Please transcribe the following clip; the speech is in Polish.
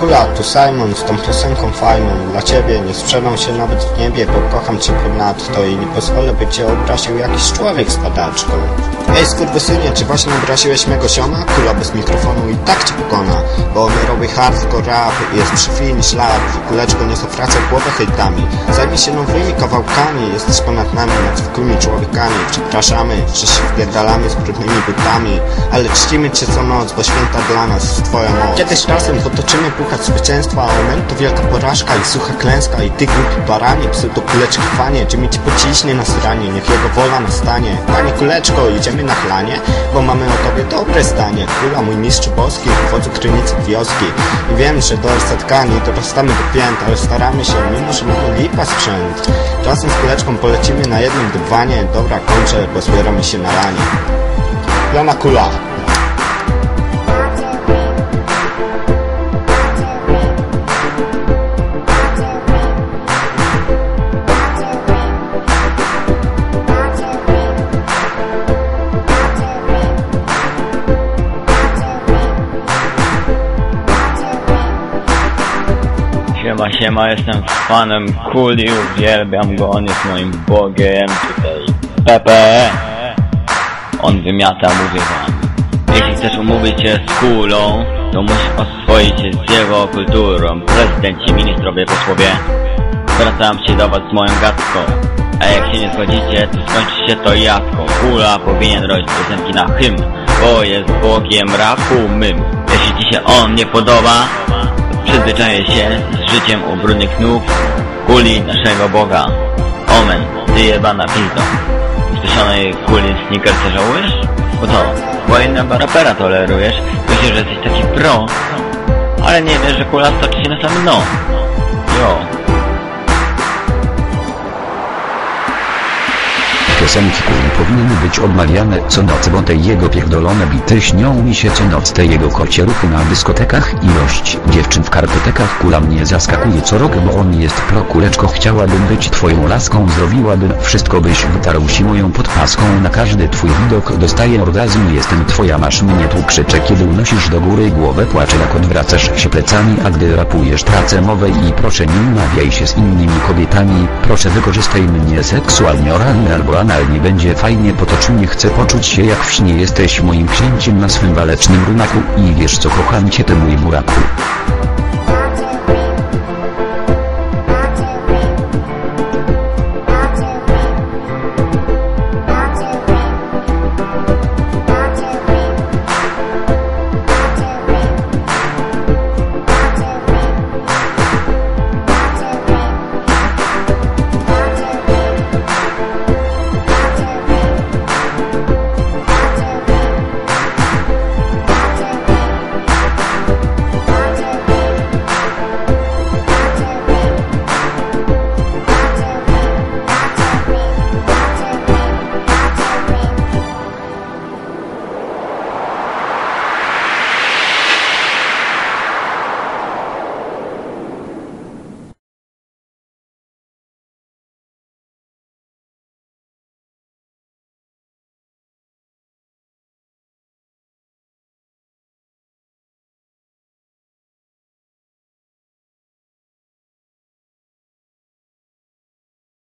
Kula, tu Simon z tą piosenką fajną Dla ciebie nie sprzedam się nawet w niebie Bo kocham cię ponadto I nie pozwolę by cię obraził jakiś człowiek z padaczką Ej skurwysynie, czy właśnie obraziłeś mego sioma? Kula bez mikrofonu i tak cię pokona Bo on robi hardcore rap Jest przy finish lap Kuleczko nie zawraca głowę hejtami. Zajmij się nowymi kawałkami Jesteś ponad nami, nad zwykłymi człowiekami. Przepraszamy, że się wpierdalamy z brudnymi butami Ale czcimy cię co noc, bo święta dla nas jest twoja moc. Kiedyś czasem potoczymy puchacz zwycięstwa moment to wielka porażka i sucha klęska. I ty głupi baranie, pseudo kuleczki fanie Jimmy ci pociśnie na sranie, niech jego wola nastanie. Panie kuleczko, idziemy na chlanie Bo mamy o tobie dobre zdanie. Kula mój mistrz boski, wodzu krynicy wioski. I wiem, że do setka nie dorastamy do pięt Ale staramy się, mimo że mamy lipa sprzęt. Czasem z kuleczką polecimy na jednym dywanie Dobra, kończę, bo zbieramy się na lanie Lana Kula Siema, siema, jestem fanem Kuli, uwielbiam go, on jest moim bogiem, tutaj Pepe, on wymiata muzyką. Jeśli chcesz umówić się z Kulą, to musisz oswoić się z jego kulturą. Prezydenci, ministrowie, posłowie, zwracam się do was z moją gadką. A jak się nie zgodzicie, to skończy się to jadką. Kula powinien robić piosenki na hymn, bo jest bogiem rapu mym. Jeśli ci się on nie podoba, Przyzwyczaję się z życiem u brudnych nóg Kuli naszego Boga. Omen, ty jebana pizdo. Wstysionej kuli sneakerce żałujesz? Bo to, bo rapera tolerujesz. Myślisz, że jesteś taki pro Ale nie wiesz, że kula stoczy się na sam dno. Jo Piosenki powinny być odmawiane co noc, bo te jego pierdolone bity śnią mi się co noc. Te jego kocie ruchy na dyskotekach, ilość dziewczyn w kartotekach kula mnie zaskakuje co rok, bo on jest pro kuleczko. Chciałabym być twoją laską, zrobiłabym wszystko byś wytarł się moją podpaską. Na każdy twój widok dostaję orgazm, jestem twoja, masz mnie tu krzyczę, kiedy unosisz do góry głowę, płaczę jak odwracasz się plecami, a gdy rapujesz tracę mowę i proszę nie umawiaj się z innymi kobietami, proszę wykorzystaj mnie seksualnie oralnie albo analnie będzie fajnie potocznie chcę poczuć się jak w śnie jesteś moim księciem na swym walecznym runaku i wiesz co kocham cię ty mój buraku.